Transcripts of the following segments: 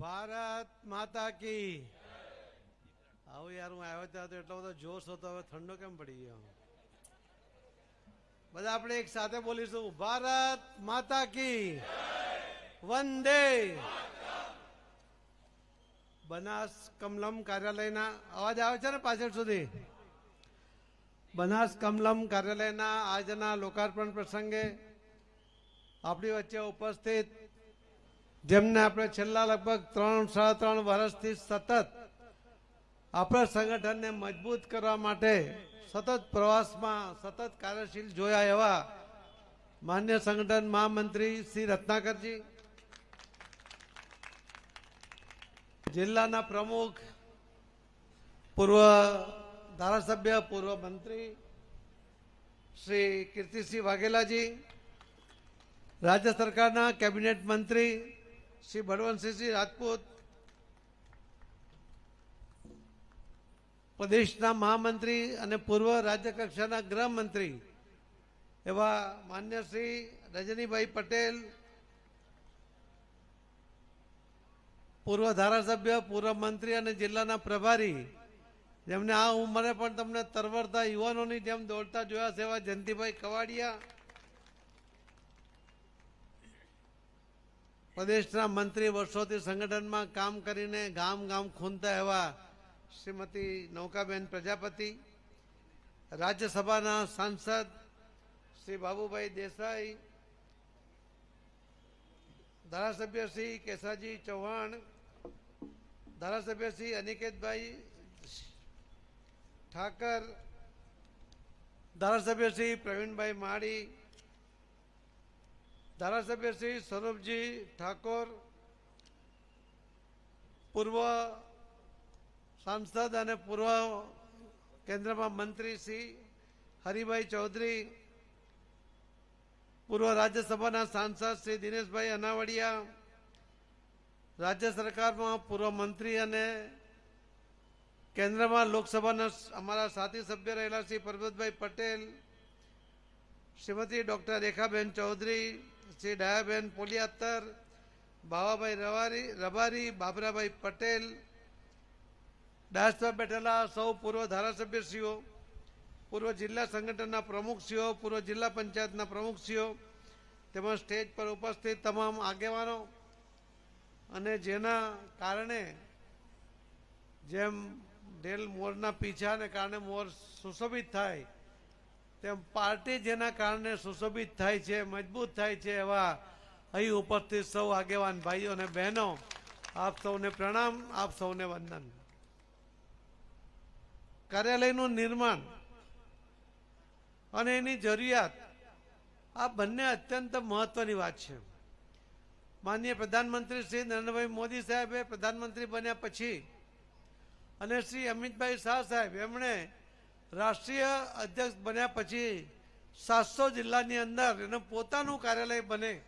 ભારત માતા કી આવું યાર, હું આવ્યો ત્યાં તો એટલો બધો જોશ હતો, હવે ઠંડો કેમ પડી ગયો? બધા આપણે એક સાથે બોલીશું. ભારત માતા કી વંદે. બનાસ કમલમ કાર્યાલયના અવાજ આવે છે ને પાછળ સુધી? બનાસ કમલમ કાર્યાલયના આજના લોકાર્પણ પ્રસંગે આપણી વચ્ચે ઉપસ્થિત જેમને આપણે છેલ્લા લગભગ ત્રણ, સાડા ત્રણ વર્ષથી સતત આપણા સંગઠનને મજબૂત કરવા માટે સતત પ્રવાસમાં સતત કાર્યશીલ જોયા એવા માન્ય સંગઠન મહામંત્રી શ્રી રત્નાકરજી, જિલ્લાના પ્રમુખ, પૂર્વ ધારાસભ્ય, પૂર્વ મંત્રી શ્રી કીર્તિસિંહ વાઘેલાજી, રાજ્ય સરકારના કેબિનેટ મંત્રી શ્રી બળવંતસિંહજી રાજપૂત પ્રદેશના મહામંત્રી અને પૂર્વ રાજ્યકક્ષાના ગૃહમંત્રી એવા માન્ય શ્રી રજનીભાઈ પટેલ, પૂર્વ ધારાસભ્ય, પૂર્વ મંત્રી અને જિલ્લાના પ્રભારી, જેમને આ ઉંમરે પણ તમને તરવરતા યુવાનોની જેમ દોડતા જોયા છે એવા જયંતિભાઈ કવાડિયા પ્રદેશના મંત્રી વર્ષોથી સંગઠનમાં કામ કરીને ગામ ગામ ખૂંદતા એવા શ્રીમતી નૌકાબેન પ્રજાપતિ, રાજ્યસભાના સાંસદ શ્રી બાબુભાઈ દેસાઈ, ધારાસભ્ય શ્રી કેસાજી ચૌહાણ, ધારાસભ્ય શ્રી અનિકેતભાઈ ઠાકર, ધારાસભ્ય શ્રી પ્રવીણભાઈ માળી ધારાસભ્ય શ્રી સ્વરૂપજી ઠાકોર, પૂર્વ સાંસદ અને પૂર્વ કેન્દ્રમાં મંત્રી શ્રી હરિભાઈ ચૌધરી, પૂર્વ રાજ્યસભાના સાંસદ શ્રી દિનેશભાઈ અનાવડિયા, રાજ્ય સરકારમાં પૂર્વ મંત્રી અને કેન્દ્રમાં લોકસભાના અમારા સાથી સભ્ય રહેલા શ્રી પરબતભાઈ પટેલ, શ્રીમતી ડૉક્ટર રેખાબેન ચૌધરી શ્રી ડાયાબેન પોલિયાતર બાવાભાઈ રવારી, રબારી, બાબરાભાઈ પટેલ ડાયસ બેઠેલા સૌ પૂર્વ ધારાસભ્યશ્રીઓ, પૂર્વ જિલ્લા સંગઠનના પ્રમુખશ્રીઓ, પૂર્વ જિલ્લા પંચાયતના પ્રમુખશ્રીઓ, તેમજ સ્ટેજ પર ઉપસ્થિત તમામ આગેવાનો અને જેના કારણે જેમ ઢેલ મોરના પીછાને કારણે મોર સુશોભિત થાય તેમ પાર્ટી જેના કારણે સુશોભિત થાય છે, મજબૂત થાય છે એવા અહીં ઉપસ્થિત સૌ આગેવાન ભાઈઓ અને બહેનો, આપ સૌને પ્રણામ, આપ સૌને વંદન. કાર્યાલયનું નિર્માણ અને એની જરૂરિયાત, આ બંને અત્યંત મહત્વની વાત છે. માનનીય પ્રધાનમંત્રી શ્રી નરેન્દ્રભાઈ મોદી સાહેબે પ્રધાનમંત્રી બન્યા પછી અને શ્રી અમિતભાઈ શાહ સાહેબ, એમણે રાષ્ટ્રીય અધ્યક્ષ બન્યા પછી સાતસો જિલ્લાની અંદર એનું પોતાનું કાર્યાલય બને,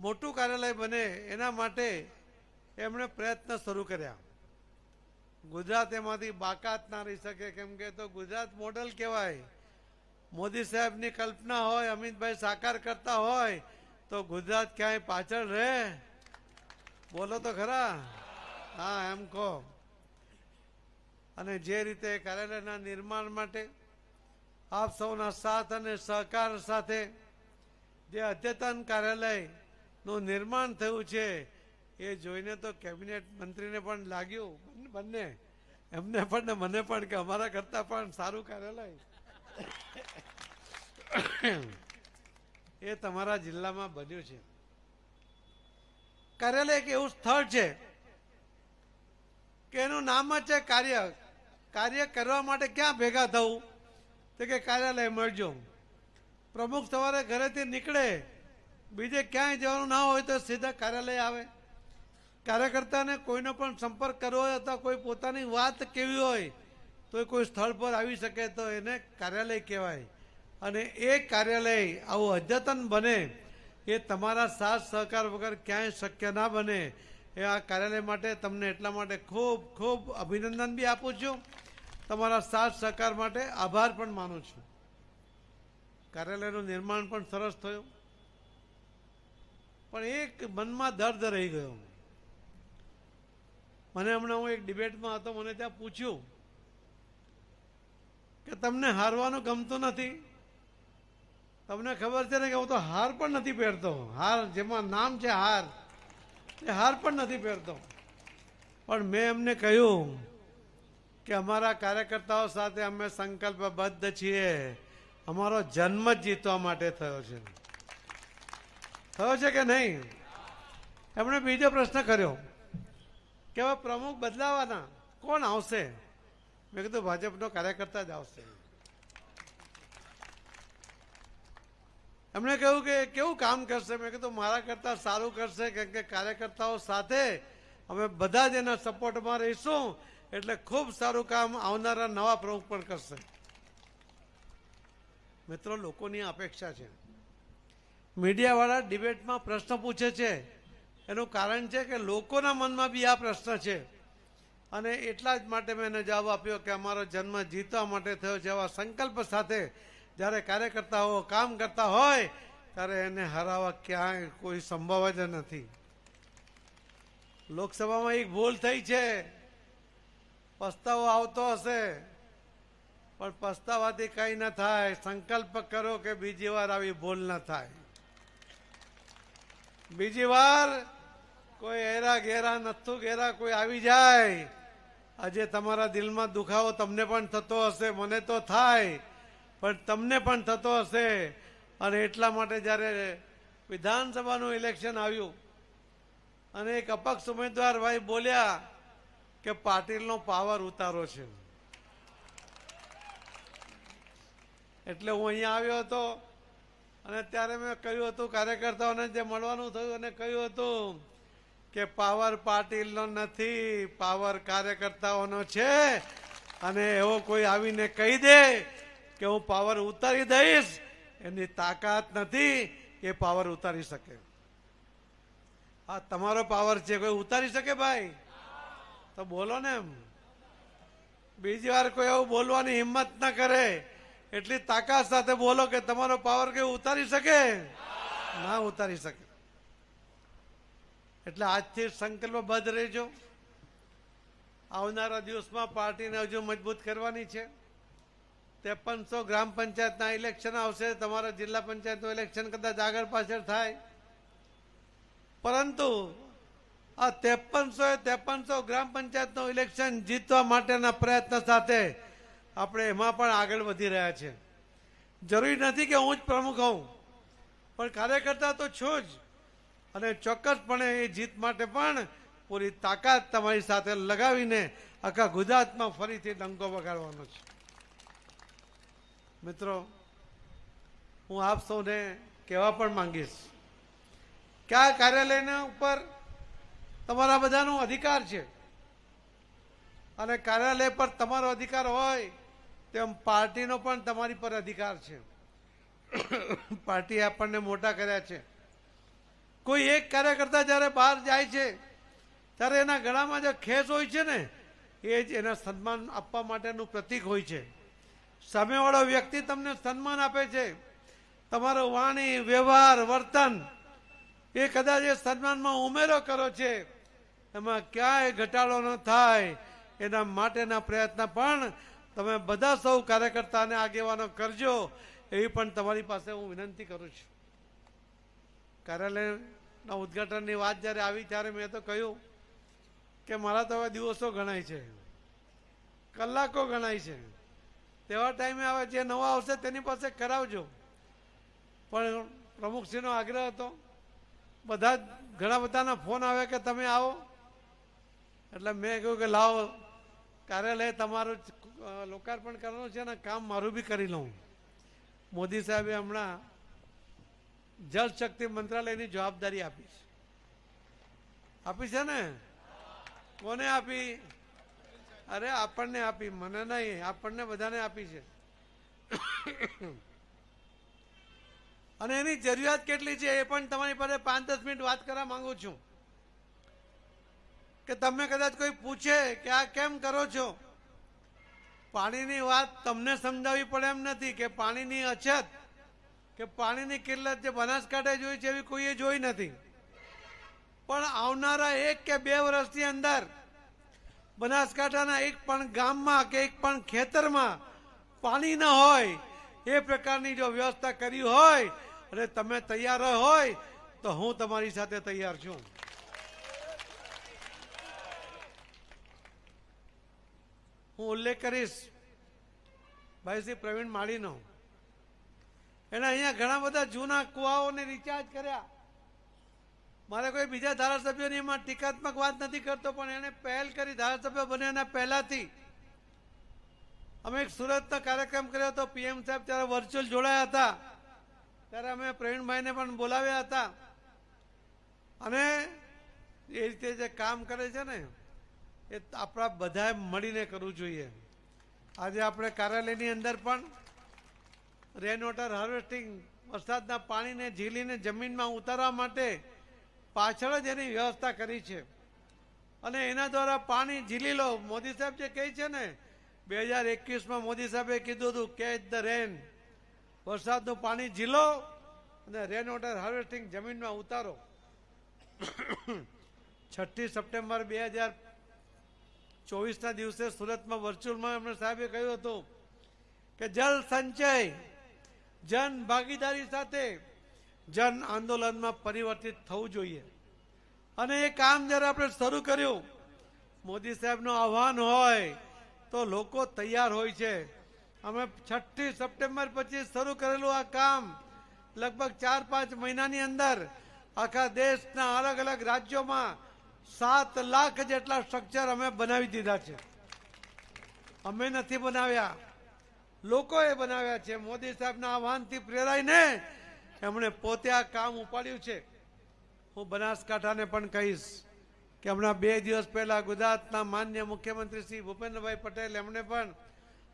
મોટું કાર્યાલય બને, એના માટે એમણે પ્રયત્ન શરૂ કર્યા. ગુજરાત એમાંથી બાકાત ના રહી શકે, કેમ કે તો ગુજરાત મોડલ કહેવાય. મોદી સાહેબની કલ્પના હોય, અમિતભાઈ સાકાર કરતા હોય, તો ગુજરાત ક્યાંય પાછળ રહે? બોલો તો ખરા. હા, એમ કહો. અને જે રીતે કાર્યાલયના નિર્માણ માટે આપ સૌના સાથ અને સહકાર સાથે જે અદ્યતન કાર્યાલયનું નિર્માણ થયું છે, એ જોઈને તો કેબિનેટ મંત્રીને પણ લાગ્યું, બંને એમને પણ ને મને પણ કે અમારા કરતાં પણ સારું કાર્યાલય. એ તમારા જિલ્લામાં બન્યું છે. કાર્યાલય એક એવું સ્થળ છે કે એનું નામ જ છે કાર્ય કાર્ય કરવા માટે ક્યાં ભેગા થવું? તો કે કાર્યાલય મળજો. પ્રમુખ સવારે ઘરેથી નીકળે, બીજે ક્યાંય જવાનું ના હોય તો સીધા કાર્યાલય આવે. કાર્યકર્તાને કોઈનો પણ સંપર્ક કરવો હોય અથવા કોઈ પોતાની વાત કેવી હોય તો એ કોઈ સ્થળ પર આવી શકે તો એને કાર્યાલય કહેવાય. અને એ કાર્યાલય આવું અદ્યતન બને એ તમારા સાથ સહકાર વગર ક્યાંય શક્ય ના બને. એ આ કાર્યાલય માટે તમને એટલા માટે ખૂબ ખૂબ અભિનંદન બી આપું છું. તમારા સાથ સહકાર માટે આભાર પણ માનું છું. કાર્યાલયનું નિર્માણ પણ સરસ થયું. પણ એક મનમાં દર્દ રહી ગયો. મને હમણાં હું એક ડિબેટમાં હતો, મને ત્યાં પૂછ્યું કે તમને હારવાનું ગમતું નથી? તમને ખબર છે ને કે હું તો હાર પણ નથી પહેરતો. હાર જેમાં નામ છે હાર. એ હાર પણ નથી પહેરતો. પણ મેં એમને કહ્યું કે અમારા કાર્યકર્તાઓ સાથે અમે સંકલ્પબદ્ધ છીએ. અમારો જન્મ જ જીતવા માટે થયો છે. થયો છે કે નહીં? એમણે બીજો પ્રશ્ન કર્યો કે હવે પ્રમુખ બદલાવાના કોણ આવશે? મેં કીધું ભાજપનો કાર્યકર્તા જ આવશે. એમણે કહ્યું કે કેવું કામ કરશે? મેં કીધું, મારા કરતાં સારું કરશે, કેમ કે કાર્યકર્તાઓ સાથે અમે બધા જ એના સપોર્ટમાં રહીશું, એટલે ખૂબ સારું કામ આવનારા નવા પ્રમુખ પણ કરશે. મિત્રો, લોકોની અપેક્ષા છે. મીડિયાવાળા ડિબેટમાં પ્રશ્ન પૂછે છે. એનું કારણ છે કે લોકોના મનમાં બી આ પ્રશ્ન છે. અને એટલા જ માટે મેં એને જવાબ આપ્યો કે અમારો જન્મ જીતવા માટે થયો છે એવા સંકલ્પ સાથે જ્યારે કાર્યકર્તાઓ કામ કરતા હોય, ત્યારે એને હરાવવા ક્યાંય કોઈ સંભવ જ નથી. લોકસભામાં એક ભૂલ થઈ છે. પસ્તાવો આવતો હશે, પણ પસ્તાવાથી કંઈ ન થાય. સંકલ્પ કરો કે બીજી વાર આવી ભૂલ ન થાય. બીજી વાર કોઈ એરા ઘેરા નથું ઘેરા કોઈ આવી જાય. આજે તમારા દિલમાં દુખાવો તમને પણ થતો હશે, મને તો થાય. પણ તમને પણ થતો હશે. અને એટલા માટે જ્યારે વિધાનસભાનું ઇલેક્શન આવ્યું અને એક અપક્ષ ઉમેદવાર ભાઈ બોલ્યા કે પાટીલનો પાવર ઉતારો છે. એટલે હું અહીંયા આવ્યો હતો અને ત્યારે મેં કહ્યું હતું કાર્યકર્તાઓને જે મળવાનું થયું અને કહ્યું હતું કે પાવર પાટીલનો નથી પાવર કાર્યકર્તાઓનો છે. અને એવો કોઈ આવીને કહી દે કે હું પાવર ઉતારી દઈશ, એની તાકાત નથી એ પાવર ઉતારી શકે. આ તમારો પાવર છે, કોઈ ઉતારી શકે ભાઈ? તો બોલો ને એમ. બીજી વાર કોઈ એવું બોલવાની હિંમત ના કરે, એટલી તાકાત સાથે બોલો કે તમારો પાવર કોઈ ઉતારી શકે? ના ઉતારી શકે. એટલે આજથી સંકલ્પબદ્ધ રહેજો. આવનારા દિવસમાં પાર્ટીને હજુ મજબૂત કરવાની છે. ત્રેપનસો ગ્રામ પંચાયતના ઇલેક્શન આવશે. તમારા જિલ્લા પંચાયતનું ઇલેક્શન કદાચ આગળ પાછળ થાય. પરંતુ આ ત્રેપનસો એ ત્રેપનસો ગ્રામ પંચાયતનું ઇલેક્શન જીતવા માટેના પ્રયત્ન સાથે આપણે એમાં પણ આગળ વધી રહ્યા છે. જરૂરી નથી કે હું જ પ્રમુખ હોઉં, પણ કાર્યકર્તા તો છું જ. અને ચોક્કસપણે એ જીત માટે પણ પૂરી તાકાત તમારી સાથે લગાવીને આખા ગુજરાતમાં ફરીથી ડંકો વગાડવાનો છે. મિત્રો, હું આપ સૌને કહેવા પણ માંગીશ કે આ કાર્યાલયના ઉપર તમારા બધાનો અધિકાર છે. અને કાર્યાલય પર તમારો અધિકાર હોય તેમ પાર્ટીનો પણ તમારી પર અધિકાર છે. પાર્ટીએ આપણને મોટા કર્યા છે. કોઈ એક કાર્યકર્તા જ્યારે બહાર જાય છે, ત્યારે એના ગળામાં જે ખેસ હોય છે ને, એ જ એના સન્માન આપવા માટેનું પ્રતીક હોય છે. સામેવાળો વ્યક્તિ તમને સન્માન આપે છે. તમારો વાણી, વ્યવહાર, વર્તન એ કદાચ એ સન્માનમાં ઉમેરો કરો છે. એમાં ક્યાંય ઘટાડો ન થાય. એના માટેના પ્રયત્ન પણ તમે બધા સૌ કાર્યકર્તા અને આગેવાનો કરજો. એવી પણ તમારી પાસે હું વિનંતી કરું છું. કાર્યાલયના ઉદ્ઘાટનની વાત જ્યારે આવી ત્યારે મેં તો કહ્યું કે મારા તો હવે દિવસો ગણાય છે. કલાકો ગણાય છે. તેવા ટાઈમે આવે, જે નવા આવશે તેની પાસે કરાવજો. પણ પ્રમુખશ્રીનો આગ્રહ હતો. બધા ઘણા બધાના ફોન આવે કે તમે આવો. એટલે મેં કહ્યું કે લાવો, કાર્યાલય તમારું લોકાર્પણ કરવાનું છે ને કામ મારું બી કરી લઉં. મોદી સાહેબે હમણાં જળશક્તિ મંત્રાલયની જવાબદારી આપી છે. આપી છે ને? કોને આપી? અરે આપણને આપી, મને નહીં, આપણને બધાને આપી છે. અને એની જરૂરિયાત કેટલી છે એ પણ તમારી પાસે પાંચ દસ મિનિટ વાત કરવા માંગુ છું. કે તમે કદાચ કોઈ પૂછે કે આ કેમ કરો છો? પાણીની વાત તમને સમજાવવી પડે એમ નથી કે પાણીની અછત, કે પાણીની કિલ્લત જે બનાસકાંઠે જોઈ છે એવી કોઈએ જોઈ નથી. પણ આવનારા એક કે બે વર્ષની અંદર બનાસકાંઠાના એક પણ ગામમાં કે એક પણ ખેતરમાં પાણી ન હોય, એ પ્રકારની જો વ્યવસ્થા કરી હોય અને તમે તૈયાર હોય, તો હું તમારી સાથે તૈયાર છું. હું ઉલ્લેખ કરીશ ભાઈ શ્રી પ્રવીણ માળીનો. એના અહીંયા ઘણા બધા જૂના કુવાઓને રિચાર્જ કર્યા. મારે કોઈ બીજા ધારાસભ્યોની એમાં ટીકાત્મક વાત નથી કરતો, પણ એને પહેલ કરી, ધારાસભ્ય બન્યાના પહેલાથી. અમે એક સુરતનો કાર્યક્રમ કર્યો હતો, પીએમ સાહેબ ત્યારે વર્ચ્યુઅલ જોડાયા હતા. ત્યારે અમે પ્રવીણભાઈને પણ બોલાવ્યા હતા. અને એ રીતે જે કામ કરે છે ને, એ આપણા બધાએ મળીને કરવું જોઈએ. આજે આપણે કાર્યાલયની અંદર પણ રેન વોટર હાર્વેસ્ટિંગ વરસાદના પાણીને ઝીલીને જમીનમાં ઉતારવા માટે પાછળ જ એની વ્યવસ્થા કરી છે. અને એના દ્વારા પાણી ઝીલી લો. મોદી સાહેબ જે કહે છે ને, બે હજાર એકવીસમાં મોદી સાહેબે કીધું હતું કેચ ધ રેન વરસાદનું પાણી ઝીલો અને રેન વોટર હાર્વેસ્ટિંગ જમીનમાં ઉતારો. છઠ્ઠી સપ્ટેમ્બર બે હજાર ચોવીસના દિવસે સુરતમાં વર્ચ્યુઅલમાં એમણે સાહેબે કહ્યું હતું કે, જલ સંચય, જન ભાગીદારી સાથે જન આંદોલનમાં પરિવર્તિત થવું જોઈએ. અને એ કામ જ્યારે આપણે શરૂ કર્યું, મોદી સાહેબનું આહવાન હોય તો લોકો તૈયાર હોય છે. અમે છઠ્ઠી સપ્ટેમ્બર પછી શરૂ કરેલું આ કામ લગભગ ચાર પાંચ મહિનાની અંદર આખા દેશના અલગ અલગ રાજ્યોમાં સાત લાખ જેટલા સ્ટ્રક્ચર અમે બનાવી દીધા છે. અમે નથી બનાવ્યા. લોકોએ બનાવ્યા છે. મોદી સાહેબના આહવાનથી પ્રેરાઈને એમણે પોતે આ કામ ઉપાડ્યું છે. હું બનાસકાંઠાને પણ કહીશ કે હમણાં બે દિવસ પહેલાં ગુજરાતના માન્ય મુખ્યમંત્રી શ્રી ભૂપેન્દ્રભાઈ પટેલ એમણે પણ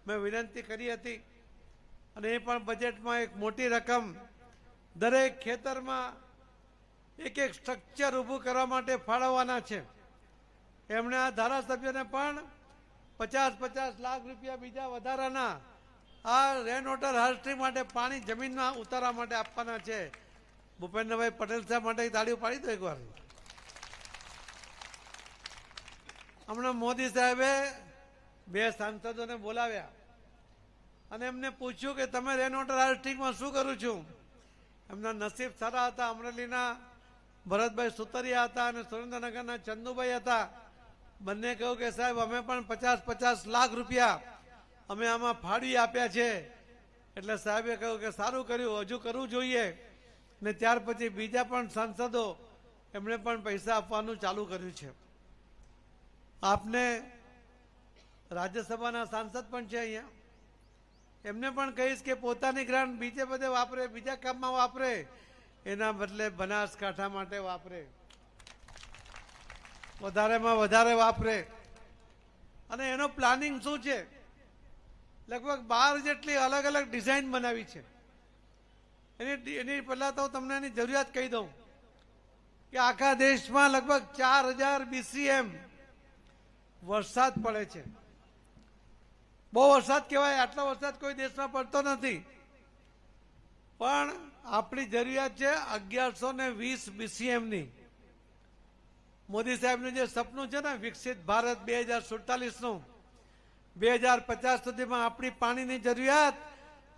મેં વિનંતી કરી હતી અને એ પણ બજેટમાં એક મોટી રકમ દરેક ખેતરમાં એક એક સ્ટ્રક્ચર ઊભું કરવા માટે ફાળવવાના છે. એમણે આ ધારાસભ્યોને પણ પચાસ પચાસ લાખ રૂપિયા બીજા વધારાના આ રેન વોટર હાર્વેસ્ટિંગ માટે પાણી જમીનમાં ઉતારવા માટે આપવાના છે. ભૂપેન્દ્રભાઈ પટેલ સાહેબ માટે તાળીઓ પાડી દો એકવાર. હમણાં મોદી સાહેબે બે સાંસદોને બોલાવ્યા અને એમને પૂછ્યું કે તમે રેન વોટર હાર્વેસ્ટિંગમાં શું કરું છું? એમના નસીબ સારા હતા, અમરેલીના ભરતભાઈ સુતરિયા હતા અને સુરેન્દ્રનગરના ચંદુભાઈ હતા. બંને કહ્યું કે સાહેબ, અમે પણ પચાસ પચાસ લાખ રૂપિયા અમે આમાં ફાળવી આપ્યા છે. એટલે સાહેબે કહ્યું કે સારું કર્યું, હજુ કરવું જોઈએ. ને ત્યાર પછી બીજા પણ સાંસદો એમણે પણ પૈસા આપવાનું ચાલુ કર્યું છે. આપને રાજ્યસભાના સાંસદ પણ છે અહીંયા. એમને પણ કહીશ કે પોતાની ગ્રાન્ટ બીજે બધે વાપરે, બીજા કામમાં વાપરે. એના બદલે બનાસકાંઠા માટે વાપરે. વધારેમાં વધારે વાપરે. અને એનો પ્લાનિંગ શું છે? લગભગ બાર જેટલી અલગ અલગ ડિઝાઇન બનાવી છે. એની એની પહેલાં તો હું તમને એની જરૂરિયાત કહી દઉં કે આખા દેશમાં લગભગ ચાર હજાર બીસીએમ વરસાદ પડે છે. બહુ વરસાદ કહેવાય, આટલો વરસાદ કોઈ દેશમાં પડતો નથી. પણ આપણી જરૂરિયાત છે અગિયારસો ને વીસ બીસીએમની મોદી સાહેબનું જે સપનું છે ને વિકસિત ભારત બે હજાર સુડતાલીસનું બે હજાર પચાસ સુધીમાં આપણી પાણીની જરૂરિયાત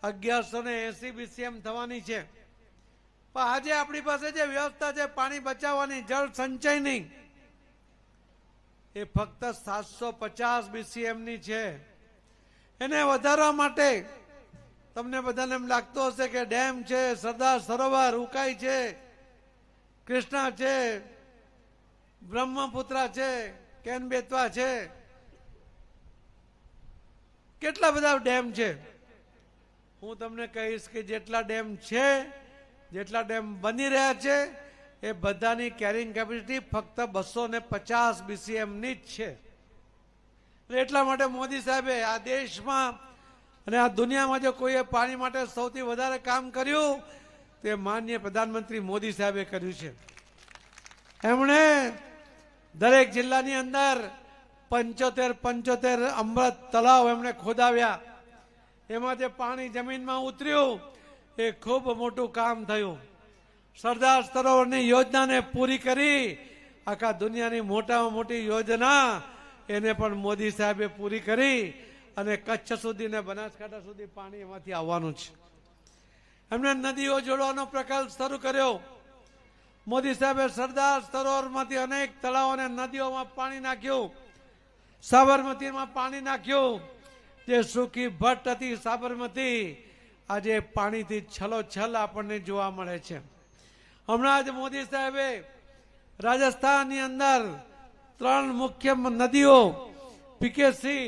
અગિયારસો ને એસી બીસીએમ થવાની છે. પણ આજે આપણી પાસે જે વ્યવસ્થા છે, પાણી બચાવવાની, જળ સંચયની, એ ફક્ત સાતસો પચાસ બીસીએમની છે. એને વધારવા માટે તમને બધાને એમ લાગતું હશે કે ડેમ છે, સરદાર સરોવર, ઉકાઈ છે, કૃષ્ણા છે, બ્રહ્મપુત્રા છે, કેન બેતવા છે કેટલા બધા ડેમ છે? હું તમને કહીશ કે જેટલા ડેમ છે, જેટલા ડેમ બની રહ્યા છે, એ બધાની કેરિંગ કેપેસિટી ફક્ત બસો ને પચાસ બીસીએમની જ છે. એટલે માટે મોદી સાહેબે આ દેશમાં અને આ દુનિયામાં જો કોઈએ પાણી માટે સૌથી વધારે કામ કર્યું, તે માન્ય પ્રધાનમંત્રી મોદી સાહેબે કર્યું છે. એમણે દરેક જિલ્લાની અંદર પંચોતેર પંચોતેર અમૃત તળાવ એમણે ખોદાવ્યા. એમાં જે પાણી જમીનમાં ઉતર્યું, એ ખૂબ મોટું કામ થયું. સરદાર સરોવરની યોજનાને પૂરી કરી, આખા દુનિયાની મોટામાં મોટી યોજના એને પણ મોદી સાહેબે પૂરી કરી અને કચ્છ સુધી ને બનાસકાંઠા સુધી પાણી એમાંથી આવવાનું છે. એમણે નદીઓ જોડવાનો પ્રકલ્પ શરૂ કર્યો. મોદી સાહેબે સરદાર સરોવરમાંથી અનેક તળાવો અને નદીઓમાં પાણી નાખ્યું. સાબરમતીમાં પાણી નાખ્યું. જે સુખી ભટ્ટ હતી સાબરમતી, આજે પાણીથી છલોછલ આપણને જોવા મળે છે. હમણાં જ મોદી સાહેબે રાજસ્થાનની અંદર ત્રણ મુખ્ય નદીઓ, પીકેસી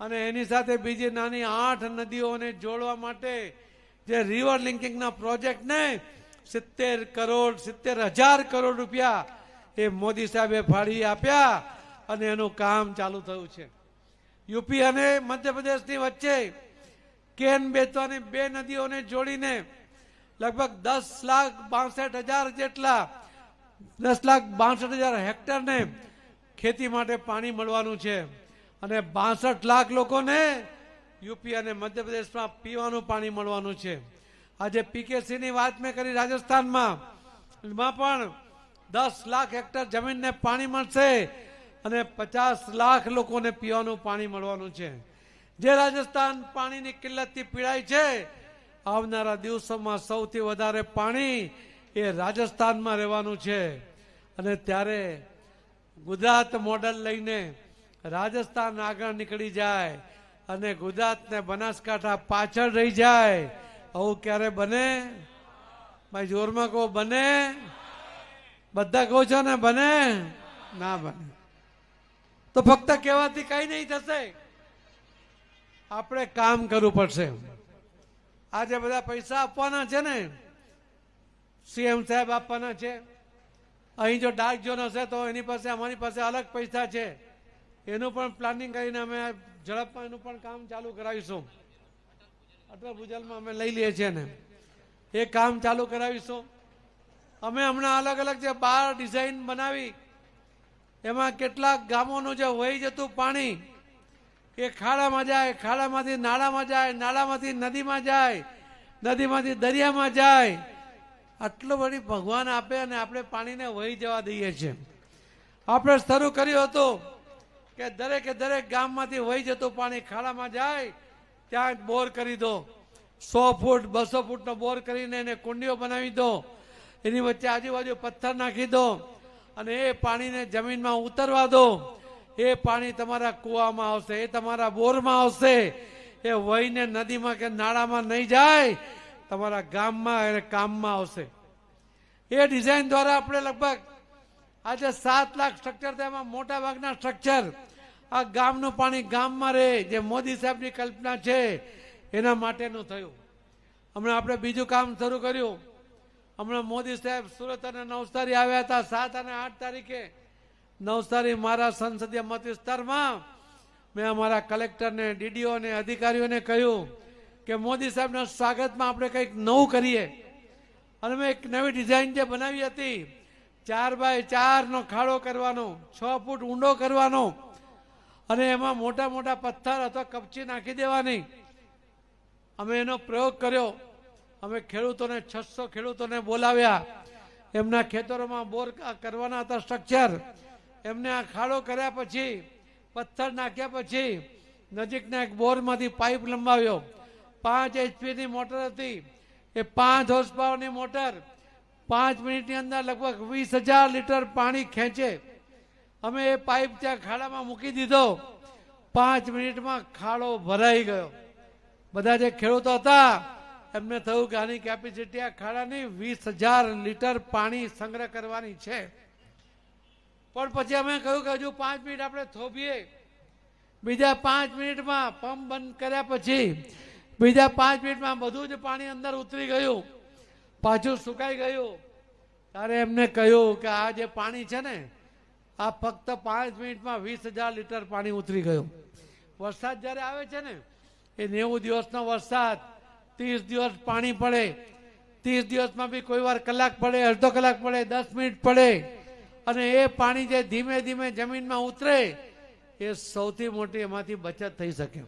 અને એની સાથે બીજી નાની આઠ નદીઓને જોડવા માટે જે રિવર લિંકિંગના પ્રોજેક્ટને સિત્તેર કરોડ, સિત્તેર હજાર કરોડ રૂપિયા એ મોદી સાહેબે ફાળવી આપ્યા. અને એનું કામ ચાલુ થયું છે. યુપી અને મધ્યપ્રદેશની વચ્ચે કેન બેતવાની બે નદીઓને જોડીને લગભગ દસ લાખ બાસઠ હજાર જેટલા, દસ લાખ બાસઠ હજાર હેક્ટરને ખેતી માટે પાણી મળવાનું છે. અને બાસઠ લાખ લોકોને યુપી અને મધ્યપ્રદેશમાં પીવાનું પાણી મળવાનું છે. આજે પીકેસીની વાત મેં કરી રાજસ્થાનમાં. એમાં પણ દસ લાખ હેક્ટર જમીનને પાણી મળશે. અને પચાસ લાખ લોકોને પીવાનું પાણી મળવાનું છે. જે રાજસ્થાન પાણીની કિલ્લતથી પીડાય છે, આવનારા દિવસોમાં સૌથી વધારે પાણી એ રાજસ્થાનમાં રહેવાનું છે. અને ત્યારે ગુજરાત મોડલ લઈને રાજસ્થાન આગળ નીકળી જાય અને ગુજરાતને બનાસકાંઠા પાછળ રહી જાય. આવું ક્યારે બને? ભાઈ, જોરમાં કહો, બને? બધા કહો છો ને, બને? ના બને. તો ફક્ત કહેવાથી કઈ નહીં થશે. આપણે કામ કરવું પડશે. આજે બધા પૈસા આપવાના છે ને. સીએમ સાહેબ આપવાના છે. અહીં જો ડાર્ક ઝોન હશે તો એની પાસે, અમારી પાસે અલગ પૈસા છે. એનું પણ પ્લાનિંગ કરીને અમે ઝડપમાં એનું પણ કામ ચાલુ કરાવીશું. અટલ ભૂજલમાં અમે લઈ લઈએ છીએ ને. એ કામ ચાલુ કરાવીશું. અમે હમણાં અલગ અલગ જે બાર ડિઝાઇન બનાવી એમાં કેટલાક ગામોનું જે વહી જતું પાણી, એ ખાડામાં જાય, ખાડામાંથી નાળામાં જાય, નાળામાંથી નદીમાં જાય, નદીમાંથી દરિયામાં જાય. આટલું બધી ભગવાન આપે અને આપણે પાણીને વહી જવા દઈએ છીએ. આપણે શરૂ કર્યું હતું કે દરેકે દરેક ગામમાંથી વહી જતું પાણી ખાડામાં જાય, ત્યાં બોર કરી દો. સો ફૂટ, બસો ફૂટનો બોર કરીને એને કુંડીઓ બનાવી દો. એની વચ્ચે આજુબાજુ પથ્થર નાખી દો. અને એ પાણીને જમીનમાં ઉતરવા દો. એ પાણી તમારા કૂવામાં આવશે, એ તમારા બોરમાં આવશે. એ વહીને નદીમાં કે નાળામાં નહીં જાય, તમારા ગામમાં અને કામમાં આવશે. એ ડિઝાઇન દ્વારા આપણે લગભગ આજે સાત લાખ સ્ટ્રક્ચર તેમાં મોટા ભાગના સ્ટ્રક્ચર આ ગામનું પાણી ગામમાં રહે, જે મોદી સાહેબની કલ્પના છે, એના માટેનું થયું. હમણાં આપણે બીજું કામ શરૂ કર્યું. હમણાં મોદી સાહેબ સુરત અને નવસારી આવ્યા હતા, સાત અને આઠ તારીખે. નવસારી મારા સંસદીય મત વિસ્તારમાં મેં અમારા કલેક્ટરને, ડીડીઓ અને અધિકારીઓને કહ્યું કે મોદી સાહેબના સ્વાગતમાં આપણે કંઈક નવું કરીએ. અને મેં એક નવી ડિઝાઇન જે બનાવી હતી, ચાર બાય ચારનો ખાડો કરવાનો, છ ફૂટ ઊંડો કરવાનો. અને એમાં મોટા મોટા પથ્થર અથવા કપચી નાખી દેવાની. અમે એનો પ્રયોગ કર્યો. અમે ખેડૂતોને છસો ખેડૂતોને બોલાવ્યા. એમના ખેતરોમાં બોર કરવાના હતા સ્ટ્રક્ચર એમને આ ખાડો કર્યા પછી, પથ્થર નાખ્યા પછી નજીકના એક બોરમાંથી પાઇપ લંબાવ્યો. પાંચ એચપીની મોટર હતી. એ પાંચ હોર્સ પાવરની મોટર પાંચ મિનિટની અંદર લગભગ વીસ હજાર લીટર પાણી ખેંચે. અમે એ પાઇપ ત્યાં ખાડામાં મૂકી દીધો. પાંચ મિનિટમાં ખાડો ભરાઈ ગયો. બધા જે ખેડૂતો હતા એમને થયું કે આની કેપેસિટી આ ખાડાની વીસ હજાર લીટર પાણી સંગ્રહ કરવાની છે. પણ પછી અમે કહ્યું કે હજુ પાંચ મિનિટ આપણે થોભીએ. બીજા પાંચ મિનિટમાં પંપ બંધ કર્યા પછી બીજા પાંચ મિનિટમાં બધું જ પાણી અંદર ઉતરી ગયું. પાછું સુકાઈ ગયું. ત્યારે એમને કહ્યું કે આ જે પાણી છે ને, આ ફક્ત પાંચ મિનિટમાં વીસ હજાર લીટર પાણી ઉતરી ગયું. વરસાદ જ્યારે આવે છે ને, એ નેવું દિવસનો વરસાદ. ત્રીસ દિવસ પાણી પડે. ત્રીસ દિવસમાં બી કોઈ વાર કલાક પડે, અડધો કલાક પડે, દસ મિનિટ પડે. અને એ પાણી જે ધીમે ધીમે જમીનમાં ઉતરે, એ સૌથી મોટી એમાંથી બચત થઈ શકે.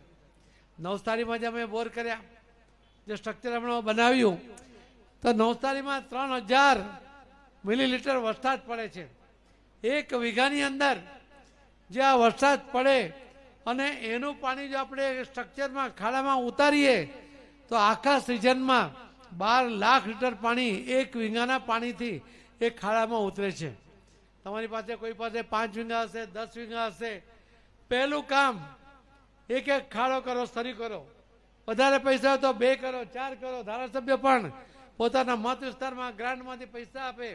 નવસારીમાં જે અમે બોર કર્યા, જે સ્ટ્રક્ચર હમણાં બનાવ્યું, તો નવસારીમાં ત્રણ હજાર મિલીલીટર વરસાદ પડે છે. એક વીઘાની અંદર જે આ વરસાદ પડે અને એનું પાણી જો આપણે સ્ટ્રક્ચરમાં ખાડામાં ઉતારીએ તો આખા સિઝનમાં બાર લાખ લીટર પાણી એક વીંગાના પાણીથી એ ખાડામાં ઉતરે છે. તમારી પાસે કોઈ પાસે પાંચ વીંગા હશે, દસ વીંગા હશે, પહેલું કામ એક એક ખાડો કરો, સરી કરો. વધારે પૈસા તો બે કરો, ચાર કરો. ધારાસભ્ય પણ પોતાના મત વિસ્તારમાં ગ્રાન્ટમાંથી પૈસા આપે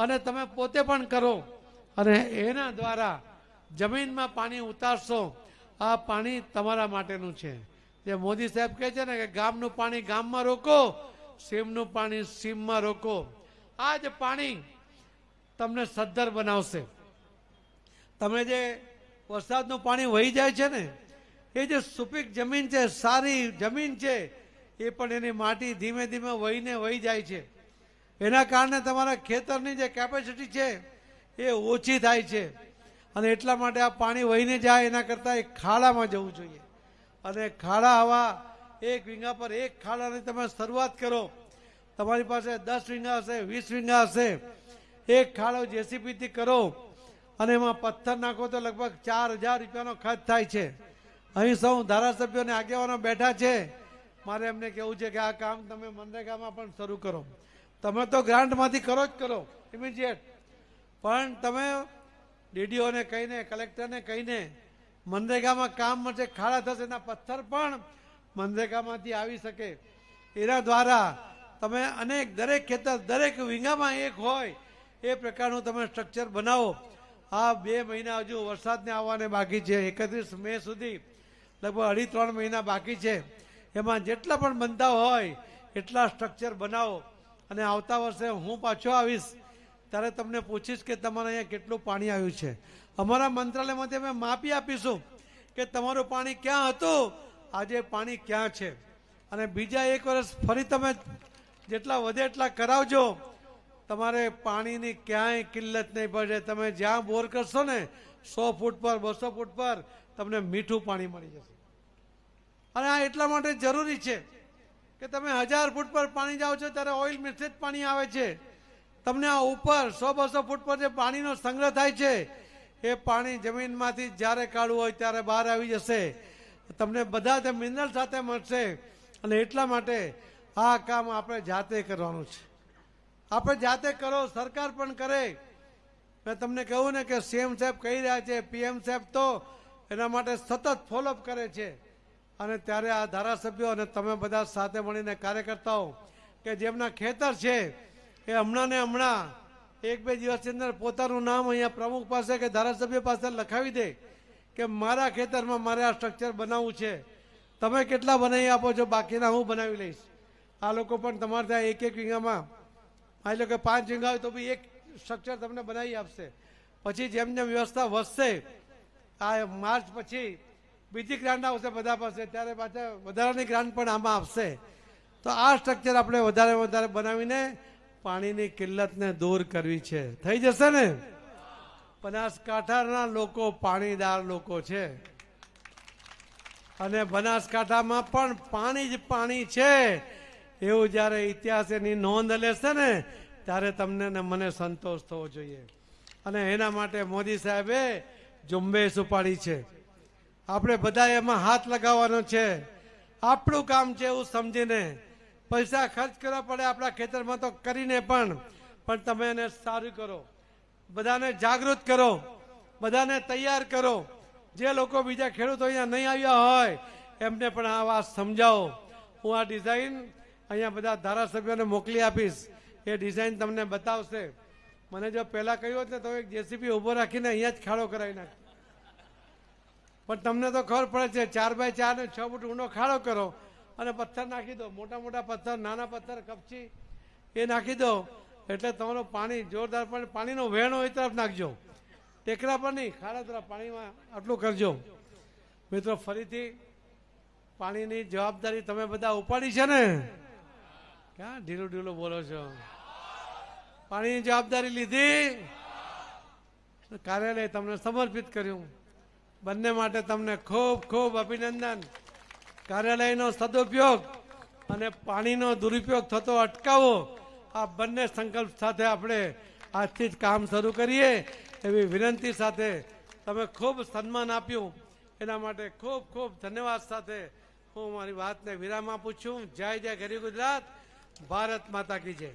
અને તમે પોતે પણ કરો અને એના દ્વારા જમીનમાં પાણી ઉતારશો. આ પાણી તમારા માટેનું છે. જે મોદી સાહેબ કહે છે ને કે ગામનું પાણી ગામમાં રોકો, સીમનું પાણી સીમમાં રોકો. આ જ પાણી તમને સદ્ધર બનાવશે. તમે જે વરસાદનું પાણી વહી જાય છે ને, એ જે સુપીક જમીન છે, સારી જમીન છે, એ પણ એની માટી ધીમે ધીમે વહીને વહી જાય છે. એના કારણે તમારા ખેતરની જે કેપેસિટી છે, એ ઓછી થાય છે. અને એટલા માટે આ પાણી વહીને જાય, એના કરતાં એ ખાડામાં જવું જોઈએ. અને ખાડા હવા એક વીંગા પર એક ખાડાની તમે શરૂઆત કરો. તમારી પાસે દસ વીંગા હશે, વીસ વીંગા હશે. એક ખાડો જેસીબીથી કરો અને એમાં પથ્થર નાખો તો લગભગ ચાર હજાર રૂપિયાનો ખર્ચ થાય છે. અહીં સૌ ધારાસભ્યોને આગેવાનો બેઠા છે. મારે એમને કહેવું છે કે આ કામ તમે મનરેગામાં પણ શરૂ કરો. તમે તો ગ્રાન્ટમાંથી કરો જ કરો ઇમિડિયેટ પણ તમે ડીડીઓને કહીને, કલેક્ટરને કહીને મનરેગામાં કામ માટે ખાડા થશે એના પથ્થર પણ મનરેગામાંથી આવી શકે. એના દ્વારા તમે અનેક દરેક ખેતર, દરેક વીંગામાં એક હોય, એ પ્રકારનું તમે સ્ટ્રક્ચર બનાવો. આ બે મહિના હજુ વરસાદને આવવાને બાકી છે. એકત્રીસ મે સુધી લગભગ અઢી, ત્રણ મહિના બાકી છે. એમાં જેટલા પણ બનતા હોય એટલા સ્ટ્રક્ચર બનાવો. અને આવતા વર્ષે હું પાછો આવીશ. ત્યારે તમને પૂછીશ કે તમારે અહીંયા કેટલું પાણી આવ્યું છે. અમારા મંત્રાલયમાંથી અમે માપી આપીશું કે તમારું પાણી ક્યાં હતું, આજે પાણી ક્યાં છે. અને બીજા એક વર્ષ ફરી તમે જેટલા વધે એટલા કરાવજો. તમારે પાણીની ક્યાંય કિલ્લત નહીં પડે. તમે જ્યાં બોર કરશો ને, સો ફૂટ પર, બસો ફૂટ પર, તમને મીઠું પાણી મળી જશે. અને આ એટલા માટે જરૂરી છે કે તમે હજાર ફૂટ પર પાણી જાઓ છો, ત્યારે ઓઇલ મિશ્રિત પાણી આવે છે. તમને આ ઉપર સો બસો ફૂટ પર જે પાણીનો સંગ્રહ થાય છે, એ પાણી જમીનમાંથી જ્યારે કાઢવું હોય ત્યારે બહાર આવી જશે. તમને બધા તે મિનરલ સાથે મળશે અને એટલા માટે આ કામ આપણે જાતે કરવાનું છે. આપણે જાતે કરો, સરકાર પણ કરે. મેં તમને કહ્યું ને કે સીએમ સાહેબ કહી રહ્યા છે, પીએમ સાહેબ તો એના માટે સતત ફોલોઅપ કરે છે. અને ત્યારે આ ધારાસભ્યો અને તમે બધા સાથે મળીને કાર્યકર્તાઓ કે જેમના ખેતર છે એ હમણાં ને હમણાં, એક બે દિવસની અંદર પોતાનું નામ અહીંયા પ્રમુખ પાસે કે ધારાસભ્ય પાસે લખાવી દે કે મારા ખેતરમાં મારે આ સ્ટ્રક્ચર બનાવવું છે. તમે કેટલા બનાવી આપો છો? બાકીના હું બનાવી લઈશ. આ લોકો પણ તમારે ત્યાં એક એક વીંગામાં માની લો કે પાંચ વીંગા હોય તો બી એક સ્ટ્રક્ચર તમને બનાવી આપશે. પછી જેમ જેમ વ્યવસ્થા વધશે, આ માર્ચ પછી બીજી ગ્રાન્ટ આવશે બધા પાસે, ત્યારે પાછા વધારાની ગ્રાન્ટ પણ આમાં આપશે. તો આ સ્ટ્રક્ચર આપણે વધારે વધારે બનાવીને પાણીની કિલ્લતને દૂર કરવી છે. થઈ જશે ને? બનાસકાંઠાના લોકો પાણીદાર લોકો છે. અને બનાસકાંઠામાં પણ પાણી જ પાણી છે. એવું જ્યારે ઇતિહાસ એની નોંધ લેશે ને, ત્યારે તમને મને સંતોષ થવો જોઈએ. અને એના માટે મોદી સાહેબે ઝુંબેશ ઉપાડી છે. આપણે બધા એમાં હાથ લગાવવાનો છે. આપણું કામ છે એવું સમજીને પૈસા ખર્ચ કરવા પડે આપણા ખેતરમાં તો કરીને પણ પણ તમે એને સારું કરો. બધાને જાગૃત કરો. બધાને તૈયાર કરો. જે લોકો બીજા ખેડૂતો અહીંયા નહીં આવ્યા હોય, એમને પણ આ વાત સમજાવો. હું આ ડિઝાઇન અહીંયા બધા ધારાસભ્યોને મોકલી આપીશ. એ ડિઝાઇન તમને બતાવશે. મને જો પહેલાં કહ્યું હોત તો એક જેસીબી ઊભો રાખીને અહીંયા જ ખાડો કરાવી નાખ. પણ તમને તો ખબર પડે છે, ચાર બાય ચાર ને છ ફૂટ ઊંડો ખાડો કરો. અને પથ્થર નાખી દો. મોટા મોટા પથ્થર, નાના પથ્થર, કપચી, એ નાખી દો. એટલે તમારું પાણી જોરદાર પણ, પાણીનો વહેણો એ તરફ નાખજો. ટેકરા પર નહીં, ખારા તરફ પાણીમાં આટલું કરજો. મિત્રો, ફરીથી પાણીની જવાબદારી તમે બધા ઉપાડી છે ને? ક્યાં ઢીલું ઢીલું બોલો છો? પાણીની જવાબદારી લીધી? કાર્યાલય તમને સમર્પિત કર્યું. બંને માટે તમને ખૂબ ખૂબ અભિનંદન. કાર્યાલયનો સદુપયોગ અને પાણીનો દુરુપયોગ થતો અટકાવો, આ બંને સંકલ્પ સાથે આપણે આજથી જ કામ શરૂ કરીએ. એવી વિનંતી સાથે તમે ખૂબ સન્માન આપ્યું. એના માટે ખૂબ ખૂબ ધન્યવાદ સાથે હું મારી વાતને વિરામ આપું છું. જય જય ગરી ગુજરાત. ભારત માતા કી જય.